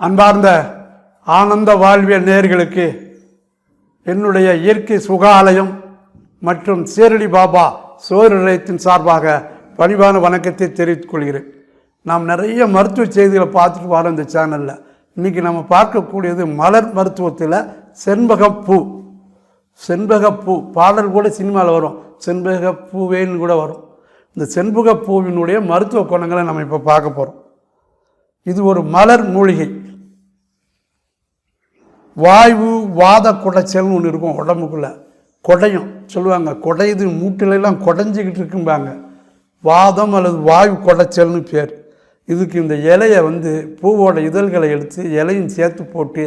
அன்பார்ந்த ஆனந்த வாழ்வியல் நேர்களுக்கு என்னுடைய இயற்கை சுகாலயம் மற்றும் சேரடி பாபா சோறு சார்பாக பணிவான வணக்கத்தை தெரிவித்துக் கொள்கிறேன். நாம் நிறைய மருத்துவ செய்திகளை பார்த்துட்டு வரோம் இந்த சேனலில் இன்றைக்கி நம்ம பார்க்கக்கூடியது மலர் மருத்துவத்தில் செண்பகப்பூ. செண்பகப்பூ பாடல் கூட சினிமாவில் வரும். செண்பகப்பூவேன்னு கூட வரும். இந்த செண்பகப்பூவினுடைய மருத்துவ குணங்களை நம்ம இப்போ பார்க்க போகிறோம் இது ஒரு மலர் மூலிகை. வாய்வு வாத குடைச்சல்னு ஒன்று இருக்கும் உடம்புக்குள்ள. குடையும் சொல்லுவாங்க குடையுது மூட்டிலெல்லாம் குடைஞ்சிக்கிட்டு இருக்கும்பாங்க. வாதம் அல்லது வாயு குடைச்சல்னு பேர். இதுக்கு இந்த இலையை வந்து பூவோட இதழ்களை எடுத்து இலையும் சேர்த்து போட்டு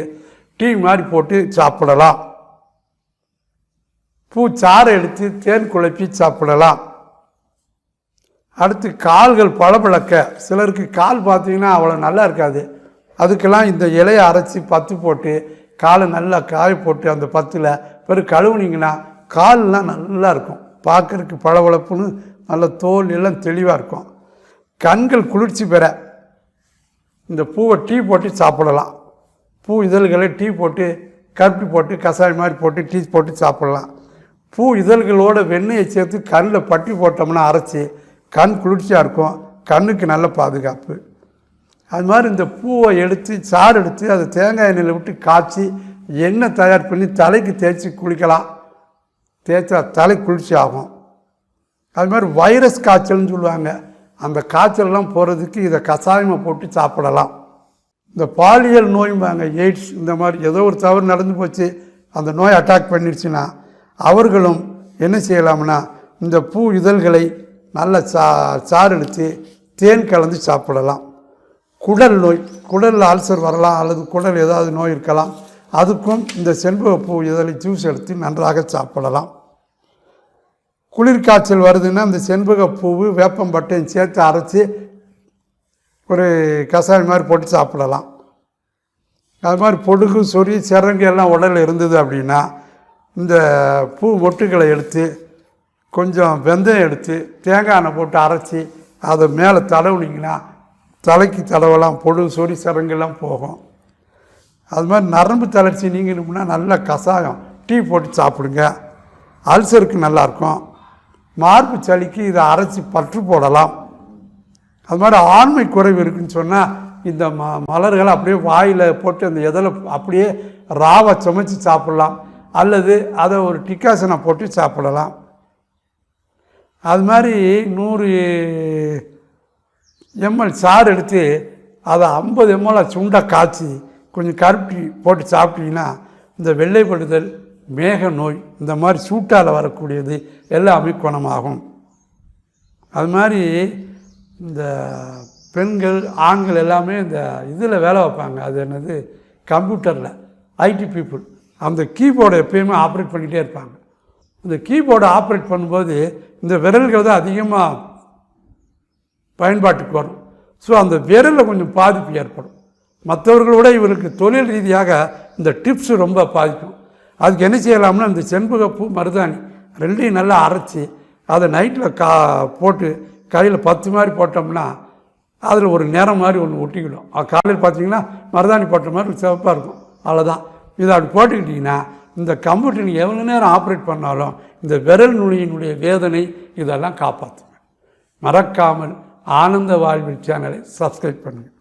டீ மாதிரி போட்டு சாப்பிடலாம். பூ சாறை எடுத்து தேன் குழப்பி சாப்பிடலாம். அடுத்து கால்கள் பளபளக்க. சிலருக்கு கால் பார்த்தீங்கன்னா அவ்வளோ நல்லா இருக்காது. அதுக்கெல்லாம் இந்த இலையை அரைச்சி பத்து போட்டு காலை நல்லா காய போட்டு அந்த பத்தில் பிறகு கழுவுனீங்கன்னா கால்லாம் நல்லா இருக்கும். பார்க்குறக்கு பளபளப்புன்னு நல்ல தோல் எல்லாம் தெளிவாக இருக்கும். கண்கள் குளிர்ச்சி பெற இந்த பூவை டீ போட்டு சாப்பிடலாம். பூ இதழ்களை டீ போட்டு கருப்பி போட்டு கஷாயம் மாதிரி போட்டு டீ போட்டு சாப்பிடலாம். பூ இதழ்களோட வெண்ணெயை சேர்த்து கண்ணில் பட்டி போட்டோம்னா அரைச்சி கண் குளிர்ச்சியாக இருக்கும். கண்ணுக்கு நல்ல பாதுகாப்பு. அது மாதிரி இந்த பூவை எடுத்து சாறு எடுத்து அதை தேங்காய் எண்ணெயில் விட்டு காய்ச்சி எண்ணெய் தயார் பண்ணி தலைக்கு தேய்ச்சி குளிக்கலாம். தேய்ச்சா தலை குளிர்ச்சி ஆகும். அது மாதிரி வைரஸ் காய்ச்சல்னு சொல்லுவாங்க. அந்த காய்ச்சல்லாம் போகிறதுக்கு இதை கஷாயமாக போட்டு சாப்பிடலாம். இந்த பாலியல் நோயும்பாங்க எய்ட்ஸ் இந்த மாதிரி ஏதோ ஒரு தவறு நடந்து போச்சு அந்த நோய் அட்டாக் பண்ணிடுச்சுன்னா அவர்களும் என்ன செய்யலாம்னா இந்த பூ இதழ்களை நல்லா சா சாறு எடுத்து தேன் கலந்து சாப்பிடலாம். குடல் நோய் குடலில் அல்சர் வரலாம் அல்லது குடல் ஏதாவது நோய் இருக்கலாம். அதுக்கும் இந்த செண்பகப்பூ இதழை ஜூஸ் எடுத்து நன்றாக சாப்பிடலாம். குளிர்காய்ச்சல் வருதுன்னா இந்த செண்பகப்பூவு வேப்பம்பட்டையும் சேர்த்து அரைச்சி ஒரு கசாயம் மாதிரி போட்டு சாப்பிடலாம். அது மாதிரி பொடுகு சொறி சிறங்கு எல்லாம் உடலில் இருந்தது அப்படின்னா இந்த பூ மொட்டுகளை எடுத்து கொஞ்சம் வெந்தயம் எடுத்து தேங்காய் எண்ணெய் போட்டு அரைச்சி அதை மேலே தடவுனீங்கன்னா தலைக்கு தடவலாம் பொழு சொறி சரங்கெல்லாம் போகும். அது மாதிரி நரம்பு தளர்ச்சி நீங்கணும்னா நல்ல கஷாயம். டீ போட்டு சாப்பிடுங்க. அல்சருக்கு நல்லாயிருக்கும் மார்பு சளிக்கு இதை அரைச்சி பற்று போடலாம். அது மாதிரி ஆண்மை குறைவு இருக்குன்னு சொன்னால் இந்த ம மலர்களை அப்படியே வாயில் போட்டு அந்த எதில் அப்படியே ராவை சமைச்சு சாப்பிடலாம். அல்லது அதை ஒரு டிக்காசனை போட்டு சாப்பிடலாம். அது மாதிரி நூறு எம்எல் சாறு எடுத்து அதை ஐம்பது எம்எல் சுண்டை காய்ச்சி கொஞ்சம் கருப்பி போட்டு சாப்பிட்டீங்கன்னா இந்த வெள்ளைப்படுதல் மேக நோய் இந்த மாதிரி சூட்டால் வரக்கூடியது எல்லாமே குணமாகும். அது மாதிரி இந்த பெண்கள் ஆண்கள் எல்லாமே இந்த இதில் வேலை வைப்பாங்க. அது என்னது? கம்ப்யூட்டரில். IT people. அந்த கீபோர்டை எப்பயுமே ஆப்ரேட் பண்ணிகிட்டே இருப்பாங்க. இந்த கீபோர்டை ஆப்ரேட் பண்ணும்போது இந்த விரல்கள் தான் அதிகமாக பயன்பாட்டுக்கு வரும். ஸோ அந்த விரலில் கொஞ்சம் பாதிப்பு ஏற்படும். மற்றவர்களோட இவருக்கு தொழில் ரீதியாக இந்த டிப்ஸ் ரொம்ப பாதிக்கும். அதுக்கு என்ன செய்யலாம்னா இந்த செண்பகப்பூ மருதாணி ரெண்டையும் நல்லா அரைச்சி அதை நைட்டில் கா போட்டு கையில் பத்து மாதிரி போட்டோம்னா அதில் ஒரு நேரம் மாதிரி ஒன்று ஒட்டிக்கிடும். காலையில் பார்த்தீங்கன்னா மருதாணி போட்ட மாதிரி சிவப்பாக இருக்கும். அவ்வளோதான் இதை அப்படி போட்டுக்கிட்டிங்கன்னா இந்த கம்ப்யூட்டர் நீங்கள் எவ்வளோ நேரம் ஆப்ரேட் பண்ணாலும் இந்த விரல் நுனியினுடைய வேதனை இதெல்லாம் காப்பாற்றுங்க மறக்காமல் ஆனந்த வாழ்வில் சேனலை சப்ஸ்கிரைப் பண்ணுங்கள்